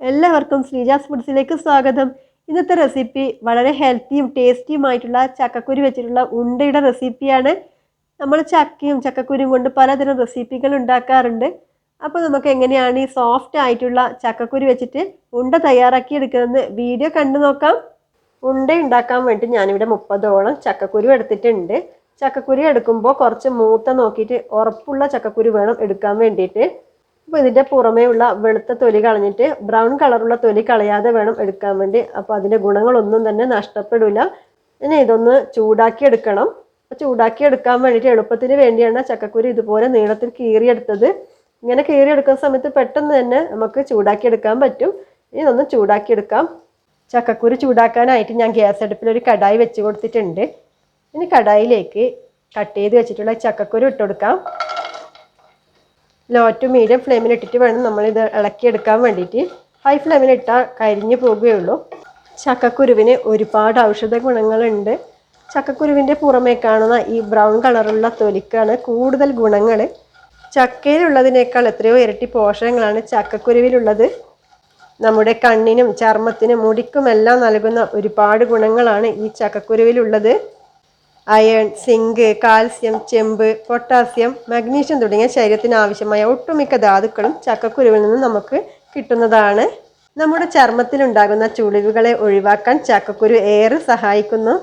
എല്ലാവർക്കും ശ്രീജാസ് ഫുഡ്സിലേക്ക് സ്വാഗതം. ഇന്നത്തെ റെസിപ്പി വളരെ ഹെൽത്തിയും ടേസ്റ്റിയുമായിട്ടുള്ള ചക്കക്കുരു വെച്ചിട്ടുള്ള ഉണ്ടയുടെ റെസിപ്പിയാണ്. നമ്മൾ ചക്കയും ചക്കക്കുരും കൊണ്ട് പലതരം റെസിപ്പികൾ ഉണ്ടാക്കാറുണ്ട്. അപ്പോൾ നമുക്ക് എങ്ങനെയാണ് ഈ സോഫ്റ്റ് ആയിട്ടുള്ള ചക്കക്കുരു വെച്ചിട്ട് ഉണ്ട തയ്യാറാക്കി എടുക്കുന്നത് വീഡിയോ കണ്ടു നോക്കാം. ഉണ്ട ഉണ്ടാക്കാൻ വേണ്ടി ഞാനിവിടെ മുപ്പതോളം ചക്കക്കുരു എടുത്തിട്ടുണ്ട്. ചക്കക്കുരു എടുക്കുമ്പോൾ കുറച്ച് മൂത്ത നോക്കിയിട്ട് ഉറപ്പുള്ള ചക്കക്കുരു വേണം എടുക്കാൻ വേണ്ടിയിട്ട്. അപ്പോൾ ഇതിന്റെ പുറമേയുള്ള വെളുത്ത തൊലി കളഞ്ഞിട്ട് ബ്രൗൺ കളറുള്ള തൊലി കളയാതെ വേണം എടുക്കാൻ വേണ്ടി. അപ്പോൾ അതിന്റെ ഗുണങ്ങളൊന്നും തന്നെ നഷ്ടപ്പെടില്ല ഇനി ഇതൊന്ന് ചൂടാക്കി എടുക്കണം. ചൂടാക്കി എടുക്കാൻ വേണ്ടിയിട്ട് എളുപ്പത്തിന് വേണ്ടിയാണ് ചക്കക്കുരു ഇതുപോലെ നീളത്തിൽ കീറിയെടുത്തത്. ഇങ്ങനെ കീറിയെടുക്കുന്ന സമയത്ത് പെട്ടെന്ന് തന്നെ നമുക്ക് ചൂടാക്കി എടുക്കാൻ പറ്റും. ഇനി ഇതൊന്ന് ചൂടാക്കി എടുക്കാം. ചക്കക്കുരു ചൂടാക്കാനായിട്ട് ഞാൻ ഗ്യാസ് അടുപ്പിൽ ഒരു കടായി വെച്ച് കൊടുത്തിട്ടുണ്ട്. ഇനി കടായിലേക്ക് കട്ട് ചെയ്ത് വെച്ചിട്ടുള്ള ചക്കക്കുരു ഇട്ട് കൊടുക്കാം. ലോ ടു മീഡിയം ഫ്ലെയിമിൽ ഇട്ടിട്ട് വേണം നമ്മളിത് ഇളക്കിയെടുക്കാൻ വേണ്ടിയിട്ട്. ഹൈ ഫ്ലെയിമിൽ ഇട്ടാൽ കരിഞ്ഞു പോകുകയുള്ളൂ ചക്കക്കുരുവിന് ഒരുപാട് ഔഷധ ഗുണങ്ങളുണ്ട്. ചക്കക്കുരുവിന്റെ പുറമേ കാണുന്ന ഈ ബ്രൗൺ കളറുള്ള തൊലിക്കാണ് കൂടുതൽ ഗുണങ്ങൾ ചക്കയിലുള്ളതിനേക്കാൾ എത്രയോ ഇരട്ടി പോഷകങ്ങളാണ് ചക്കക്കുരുവിലുള്ളത്. നമ്മുടെ കണ്ണിനും ചർമ്മത്തിനും മുടിക്കുമെല്ലാം നൽകുന്ന ഒരുപാട് ഗുണങ്ങളാണ് ഈ ചക്കക്കുരുവിലുള്ളത്. അയൺ സിങ്ക് കാൽസ്യം ചെമ്പ് പൊട്ടാസ്യം മഗ്നീഷ്യം തുടങ്ങിയ ശരീരത്തിന് ആവശ്യമായ ഒട്ടുമിക്ക ധാതുക്കളും ചക്കക്കുരുവിൽ നിന്ന് നമുക്ക് കിട്ടുന്നതാണ്. നമ്മുടെ ചർമ്മത്തിലുണ്ടാകുന്ന ചുളിവുകളെ ഒഴിവാക്കാൻ ചക്കക്കുരു ഏറെ സഹായിക്കുന്നു.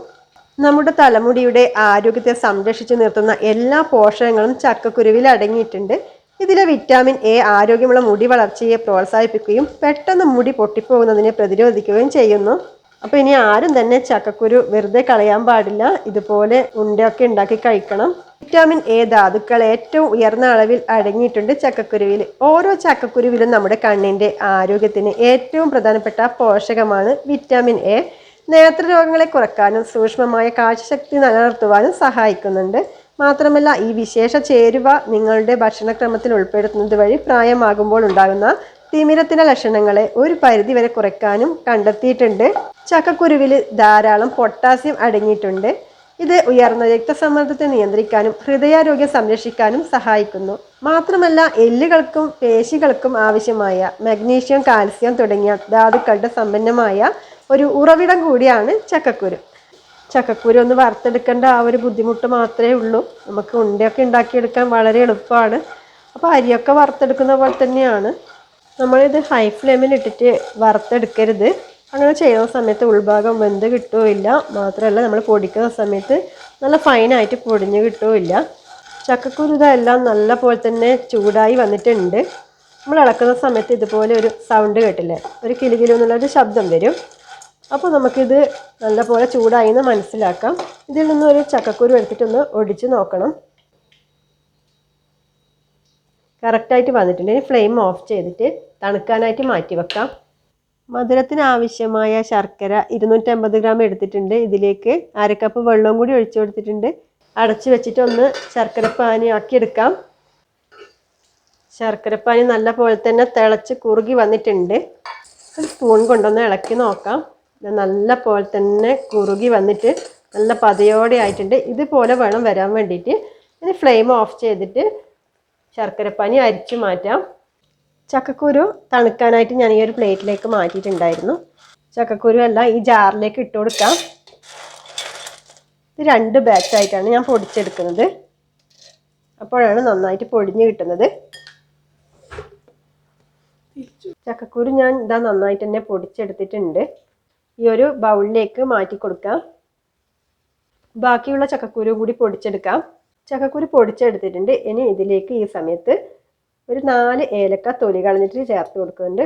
നമ്മുടെ തലമുടിയുടെ ആരോഗ്യത്തെ സംരക്ഷിച്ചു നിർത്തുന്ന എല്ലാ പോഷകങ്ങളും ചക്കക്കുരുവിൽ അടങ്ങിയിട്ടുണ്ട്. ഇതിലെ വിറ്റാമിൻ എ ആരോഗ്യമുള്ള മുടി വളർച്ചയെ പ്രോത്സാഹിപ്പിക്കുകയും പെട്ടെന്ന് മുടി പൊട്ടിപ്പോകുന്നതിനെ പ്രതിരോധിക്കുകയും ചെയ്യുന്നു. അപ്പോൾ ഇനി ആരും തന്നെ ചക്കക്കുരു വെറുതെ കളയാൻ പാടില്ല. ഇതുപോലെ ഉണ്ടയൊക്കെ ഉണ്ടാക്കി കഴിക്കണം. വിറ്റാമിൻ എ ധാതുക്കൾ ഏറ്റവും ഉയർന്ന അളവിൽ അടങ്ങിയിട്ടുണ്ട് ചക്കക്കുരുവിൽ. ഓരോ ചക്കക്കുരുവിലും നമ്മുടെ കണ്ണിന്റെ ആരോഗ്യത്തിന് ഏറ്റവും പ്രധാനപ്പെട്ട പോഷകമാണ് വിറ്റാമിൻ എ നേത്രരോഗങ്ങളെ കുറക്കാനും സൂക്ഷ്മമായ കാഴ്ചശക്തി നിലനിർത്തുവാനും സഹായിക്കുന്നുണ്ട്. മാത്രമല്ല ഈ വിശേഷ ചേരുവ നിങ്ങളുടെ ഭക്ഷണക്രമത്തിൽ ഉൾപ്പെടുത്തുന്നത് വഴി പ്രായമാകുമ്പോൾ ഉണ്ടാകുന്ന തിമിരത്തിന്റെ ലക്ഷണങ്ങളെ ഒരു പരിധി വരെ കുറയ്ക്കാനും കണ്ടെത്തിയിട്ടുണ്ട്. ചക്കക്കുരുവിൽ ധാരാളം പൊട്ടാസ്യം അടങ്ങിയിട്ടുണ്ട്. ഇത് ഉയർന്ന രക്തസമ്മർദ്ദത്തെ നിയന്ത്രിക്കാനും ഹൃദയാരോഗ്യം സംരക്ഷിക്കാനും സഹായിക്കുന്നു. മാത്രമല്ല എല്ലുകൾക്കും പേശികൾക്കും ആവശ്യമായ മഗ്നീഷ്യം കാൽസ്യം തുടങ്ങിയ ധാതുക്കളുടെ സമ്പന്നമായ ഒരു ഉറവിടം കൂടിയാണ് ചക്കക്കുരു. ചക്കക്കുരു ഒന്ന് വറുത്തെടുക്കേണ്ട ആ ഒരു ബുദ്ധിമുട്ട് മാത്രമേ ഉള്ളൂ. നമുക്ക് ഉണ്ടയൊക്കെ ഉണ്ടാക്കിയെടുക്കാൻ വളരെ എളുപ്പമാണ്. അപ്പോൾ അരിയൊക്കെ വറുത്തെടുക്കുന്ന പോലെ തന്നെയാണ്. നമ്മളിത് ഹൈ ഫ്ലെയിമിൽ ഇട്ടിട്ട് വറുത്തെടുക്കരുത്. അങ്ങനെ ചെയ്യുന്ന സമയത്ത് ഉൾഭാഗം വെന്ത് കിട്ടുകയില്ല. മാത്രമല്ല നമ്മൾ പൊടിക്കുന്ന സമയത്ത് നല്ല ഫൈനായിട്ട് പൊടിഞ്ഞ് കിട്ടുകയില്ല. ചക്കക്കുരു ഇതെല്ലാം നല്ല പോലെ തന്നെ ചൂടായി വന്നിട്ടുണ്ട്. നമ്മൾ ഇളക്കുന്ന സമയത്ത് ഇതുപോലെ ഒരു സൗണ്ട് കേട്ടില്ലേ? ഒരു കിലുകിലു എന്നുള്ളൊരു ശബ്ദം വരും. അപ്പോൾ നമുക്കിത് നല്ലപോലെ ചൂടായി എന്ന് മനസ്സിലാക്കാം. ഇതിൽ നിന്ന് ഒരു ചക്കക്കുരു എടുത്തിട്ടൊന്ന് ഒടിച്ച് നോക്കണം. കറക്റ്റായിട്ട് വന്നിട്ടുണ്ട്. ഇനി ഫ്ലെയിം ഓഫ് ചെയ്തിട്ട് തണുക്കാനായിട്ട് മാറ്റി വെക്കാം. മധുരത്തിന് ആവശ്യമായ ശർക്കര ഇരുന്നൂറ്റമ്പത് ഗ്രാം എടുത്തിട്ടുണ്ട്. ഇതിലേക്ക് അരക്കപ്പ് വെള്ളവും കൂടി ഒഴിച്ചു കൊടുത്തിട്ടുണ്ട്. അടച്ചു വെച്ചിട്ട് ഒന്ന് ശർക്കരപ്പാനി ആക്കിയെടുക്കാം ശർക്കരപ്പാനി നല്ല പോലെ തന്നെ തിളച്ച് കുറുകി വന്നിട്ടുണ്ട്. സ്പൂൺ കൊണ്ടൊന്ന് ഇളക്കി നോക്കാം. നല്ല പോലെ തന്നെ കുറുകി വന്നിട്ട് നല്ല പതയോടെ ആയിട്ടുണ്ട്. ഇതുപോലെ വേണം വരാൻ വേണ്ടിയിട്ട്. ഇനി ഫ്ലെയിം ഓഫ് ചെയ്തിട്ട് ശർക്കരപ്പാനി അരിച്ച് മാറ്റാം. ചക്കക്കുരു തണുക്കാനായിട്ട് ഞാൻ ഈ ഒരു പ്ലേറ്റിലേക്ക് മാറ്റിയിട്ടുണ്ടായിരുന്നു. ചക്കക്കുരു എല്ലാം ഈ ജാറിലേക്ക് ഇട്ട് കൊടുക്കാം. ഇത് രണ്ട് ബാച്ചായിട്ടാണ് ഞാൻ പൊടിച്ചെടുക്കുന്നത്. അപ്പോഴാണ് നന്നായിട്ട് പൊടിഞ്ഞ് കിട്ടുന്നത്. ചക്കക്കുരു ഞാൻ ഇതാ നന്നായിട്ട് തന്നെ പൊടിച്ചെടുത്തിട്ടുണ്ട്. ഈ ഒരു ബൗളിലേക്ക് മാറ്റി കൊടുക്കാം. ബാക്കിയുള്ള ചക്കക്കുരു കൂടി പൊടിച്ചെടുക്കാം. ചക്കക്കുരു പൊടിച്ചെടുത്തിട്ടുണ്ട്. ഇനി ഇതിലേക്ക് ഈ സമയത്ത് ഒരു നാല് ഏലക്ക തൊലി കളഞ്ഞിട്ട് ചേർത്ത് കൊടുക്കുന്നുണ്ട്.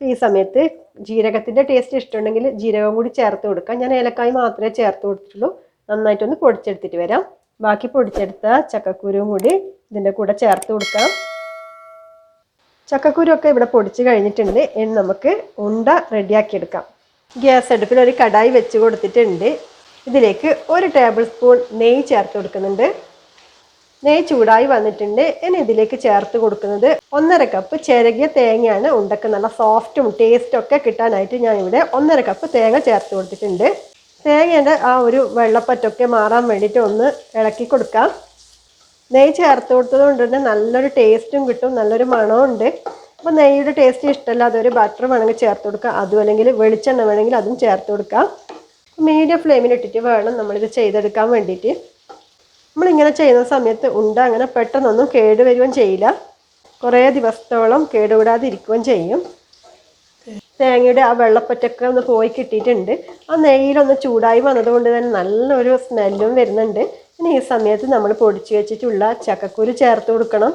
ഈ സമയത്ത് ജീരകത്തിന്റെ ടേസ്റ്റ് ഇഷ്ടമുണ്ടെങ്കിൽ ജീരകം കൂടി ചേർത്ത് കൊടുക്കാം. ഞാൻ ഏലക്കായ് മാത്രമേ ചേർത്ത് കൊടുത്തിട്ടുള്ളൂ. നന്നായിട്ടൊന്ന് പൊടിച്ചെടുത്തിട്ട് വരാം. ബാക്കി പൊടിച്ചെടുത്ത ചക്കക്കുരുവും കൂടി ഇതിന്റെ കൂടെ ചേർത്ത് കൊടുക്കാം. ചക്കക്കുരുവൊക്കെ ഇവിടെ പൊടിച്ച് കഴിഞ്ഞിട്ടുണ്ട്. ഇനി നമുക്ക് ഉണ്ട റെഡിയാക്കിയെടുക്കാം ഗ്യാസ് അടുപ്പിൽ ഒരു കടായി വെച്ച് കൊടുത്തിട്ടുണ്ട്. ഇതിലേക്ക് ഒരു ടേബിൾ സ്പൂൺ നെയ്യ് ചേർത്ത് കൊടുക്കുന്നുണ്ട്. നെയ്യ് ചൂടായി വന്നിട്ടുണ്ട്. ഇനി ഇതിലേക്ക് ചേർത്ത് കൊടുക്കുന്നത് ഒന്നര കപ്പ് ചിരകിയ തേങ്ങയാണ്. ഉണ്ടക്ക് നല്ല സോഫ്റ്റും ടേസ്റ്റും ഒക്കെ കിട്ടാനായിട്ട് ഞാൻ ഇവിടെ ഒന്നര കപ്പ് തേങ്ങ ചേർത്ത് കൊടുത്തിട്ടുണ്ട്. തേങ്ങയുടെ ആ ഒരു വെള്ളപ്പറ്റൊക്കെ മാറാൻ വേണ്ടിയിട്ട് ഒന്ന് ഇളക്കി കൊടുക്കാം. നെയ്യ് ചേർത്ത് കൊടുത്തത് കൊണ്ട് തന്നെ നല്ലൊരു ടേസ്റ്റും കിട്ടും നല്ലൊരു മണവും ഉണ്ട്. അപ്പോൾ നെയ്യുടെ ടേസ്റ്റ് ഇഷ്ടമല്ല അതൊരു ബട്ടർ വേണമെങ്കിൽ ചേർത്ത് കൊടുക്കാം. അതും അല്ലെങ്കിൽ വെളിച്ചെണ്ണ വേണമെങ്കിൽ അതും ചേർത്ത് കൊടുക്കാം. മീഡിയം ഫ്ലെയിമിൽ ഇട്ടിട്ട് വേണം നമ്മളിത് ചെയ്തെടുക്കാൻ വേണ്ടിയിട്ട്. നമ്മളിങ്ങനെ ചെയ്യുന്ന സമയത്ത് ഉണ്ട. അങ്ങനെ പെട്ടെന്നൊന്നും കേടുവരുകയും ചെയ്യില്ല. കുറേ ദിവസത്തോളം കേടുകൂടാതെ ഇരിക്കുകയും ചെയ്യും. തേങ്ങയുടെ ആ വെള്ളപ്പറ്റൊക്കെ ഒന്ന് പോയി കിട്ടിയിട്ടുണ്ട്. ആ നെയ്യിലൊന്ന് ചൂടായി വന്നതുകൊണ്ട് തന്നെ നല്ലൊരു സ്മെല്ലും വരുന്നുണ്ട്. ഇനി ഈ സമയത്ത് നമ്മൾ പൊടിച്ച് വെച്ചിട്ടുള്ള ചക്കക്കുരു ചേർത്ത് കൊടുക്കണം.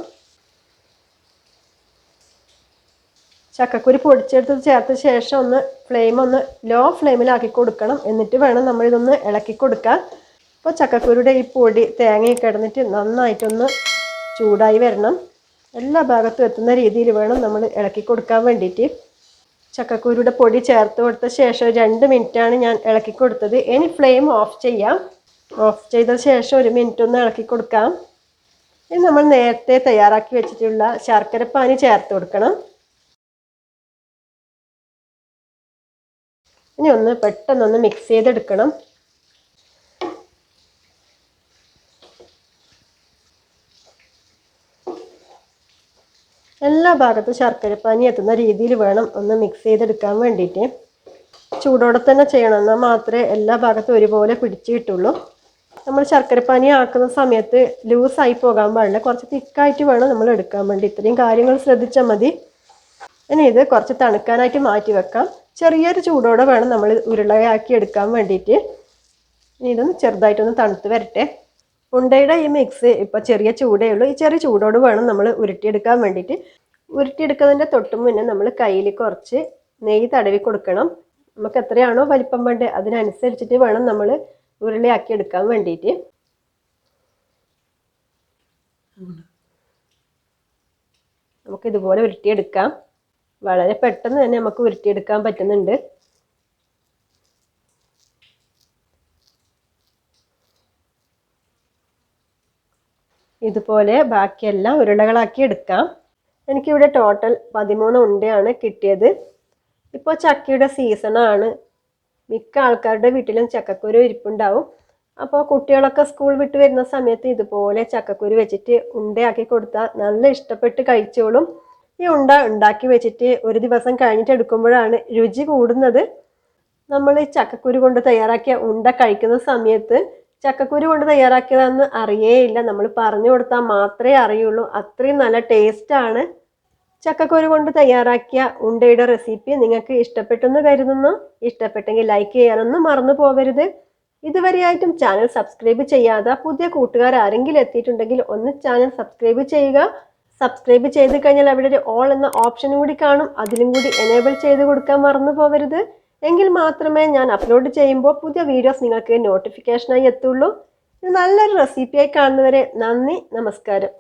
ചക്കക്കുരു പൊടിച്ചെടുത്ത് ചേർത്ത ശേഷം ഒന്ന് ഫ്ലെയിം ഒന്ന് ലോ ഫ്ലെയിമിലാക്കി കൊടുക്കണം. എന്നിട്ട് വേണം നമ്മളിതൊന്ന് ഇളക്കി കൊടുക്കാൻ. അപ്പോൾ ചക്കക്കുരുടെ ഈ പൊടി തേങ്ങയൊക്കെ കിടന്നിട്ട് നന്നായിട്ടൊന്ന് ചൂടായി വരണം. എല്ലാ ഭാഗത്തും എത്തുന്ന രീതിയിൽ വേണം നമ്മൾ ഇളക്കി കൊടുക്കാൻ വേണ്ടിയിട്ട്. ചക്കക്കുരുടെ പൊടി ചേർത്ത് കൊടുത്ത ശേഷം രണ്ട് മിനിറ്റാണ് ഞാൻ ഇളക്കി കൊടുത്തത്. ഇനി ഫ്ലെയിം ഓഫ് ചെയ്യാം. ഓഫ് ചെയ്ത ശേഷം ഒരു മിനിറ്റ് ഒന്ന് ഇളക്കി കൊടുക്കാം. ഇനി നമ്മൾ നേരത്തെ തയ്യാറാക്കി വെച്ചിട്ടുള്ള ശർക്കരപ്പാനി ചേർത്ത് കൊടുക്കണം. ഇനി ഒന്ന് പെട്ടെന്നൊന്ന് മിക്സ് ചെയ്തെടുക്കണം. എല്ലാ ഭാഗത്തും ശർക്കരപ്പാനി എത്തുന്ന രീതിയിൽ വേണം ഒന്ന് മിക്സ് ചെയ്തെടുക്കാൻ വേണ്ടിയിട്ട്. ചൂടോടെ തന്നെ ചെയ്യണം. എന്നാൽ മാത്രമേ എല്ലാ ഭാഗത്തും ഒരുപോലെ പിടിച്ചു കിട്ടുള്ളൂ. നമ്മൾ ശർക്കരപ്പാനി ആക്കുന്ന സമയത്ത് ലൂസായി പോകാൻ പാടില്ല. കുറച്ച് തിക്കായിട്ട് വേണം നമ്മൾ എടുക്കാൻ വേണ്ടി. ഇത്രയും കാര്യങ്ങൾ ശ്രദ്ധിച്ചാൽ മതി. ഇനി ഇത് കുറച്ച് തണുക്കാനായിട്ട് മാറ്റി വെക്കാം. ചെറിയൊരു ചൂടോടെ വേണം നമ്മൾ ഉരുളയാക്കി എടുക്കാൻ വേണ്ടിയിട്ട്. ഇനി ഇതൊന്ന് ചെറുതായിട്ടൊന്ന് തണുത്ത് വരട്ടെ. ഉണ്ടയുടെ ഈ മിക്സ് ഇപ്പോൾ ചെറിയ ചൂടേ ഉള്ളൂ. ഈ ചെറിയ ചൂടോട് വേണം നമ്മൾ ഉരുട്ടിയെടുക്കാൻ വേണ്ടിയിട്ട്. ഉരുട്ടിയെടുക്കുന്നതിന്റെ തൊട്ട് മുന്നേ നമ്മൾ കയ്യിൽ കുറച്ച് നെയ്യ് തടവി കൊടുക്കണം. നമുക്ക് എത്രയാണോ വലിപ്പം വേണ്ടത് അതിനനുസരിച്ചിട്ട് വേണം നമ്മൾ ഉരുളിയാക്കി എടുക്കാൻ വേണ്ടിയിട്ട്. നമുക്ക് ഇതുപോലെ ഉരുട്ടിയെടുക്കാം. വളരെ പെട്ടെന്ന് തന്നെ നമുക്ക് ഉരുട്ടിയെടുക്കാൻ പറ്റുന്നുണ്ട്. ഇതുപോലെ ബാക്കിയെല്ലാം ഉരുളകളാക്കി എടുക്കാം. എനിക്കിവിടെ ടോട്ടൽ പതിമൂന്ന് ഉണ്ടയാണ് കിട്ടിയത്. ഇപ്പോൾ ചക്കയുടെ സീസണാണ് മിക്ക ആൾക്കാരുടെ വീട്ടിലും ചക്കക്കുരു ഇരിപ്പുണ്ടാവും. അപ്പോൾ കുട്ടികളൊക്കെ സ്കൂൾ വിട്ട് വരുന്ന സമയത്ത് ഇതുപോലെ ചക്കക്കുരു വെച്ചിട്ട് ഉണ്ടയാക്കി കൊടുത്താൽ നല്ല ഇഷ്ടപ്പെട്ട് കഴിച്ചോളും. ഈ ഉണ്ട ഉണ്ടാക്കി വെച്ചിട്ട് ഒരു ദിവസം കഴിഞ്ഞിട്ട് എടുക്കുമ്പോഴാണ് രുചി കൂടുന്നത്. നമ്മൾ ഈ ചക്കക്കുരു കൊണ്ട് തയ്യാറാക്കിയ ഉണ്ട കഴിക്കുന്ന സമയത്ത് ചക്കക്കുരു കൊണ്ട് തയ്യാറാക്കിയതെന്ന് അറിയേയില്ല. നമ്മൾ പറഞ്ഞു കൊടുത്താൽ മാത്രമേ അറിയുള്ളൂ. അത്രയും നല്ല ടേസ്റ്റാണ് ചക്കക്കുരു കൊണ്ട് തയ്യാറാക്കിയ ഉണ്ടയുടെ റെസിപ്പി നിങ്ങൾക്ക് ഇഷ്ടപ്പെട്ടെന്ന് കരുതുന്നു. ഇഷ്ടപ്പെട്ടെങ്കിൽ ലൈക്ക് ചെയ്യാനൊന്നും മറന്നു പോകരുത്. ഇതുവരെയായിട്ടും ചാനൽ സബ്സ്ക്രൈബ് ചെയ്യാതെ പുതിയ കൂട്ടുകാർ ആരെങ്കിലും എത്തിയിട്ടുണ്ടെങ്കിൽ ഒന്ന് ചാനൽ സബ്സ്ക്രൈബ് ചെയ്യുക. സബ്സ്ക്രൈബ് ചെയ്ത് കഴിഞ്ഞാൽ അവിടെ ഒരു ഓൾ എന്ന ഓപ്ഷനും കൂടി കാണും. അതിലും കൂടി എനേബിൾ ചെയ്ത് കൊടുക്കാൻ മറന്നു പോകരുത്. എങ്കിൽ മാത്രമേ ഞാൻ അപ്ലോഡ് ചെയ്യുമ്പോൾ പുതിയ വീഡിയോസ് നിങ്ങൾക്ക് നോട്ടിഫിക്കേഷനായി എത്തുള്ളൂ. നല്ലൊരു റെസിപ്പിയായി കാണുന്നവരെ നന്ദി നമസ്കാരം.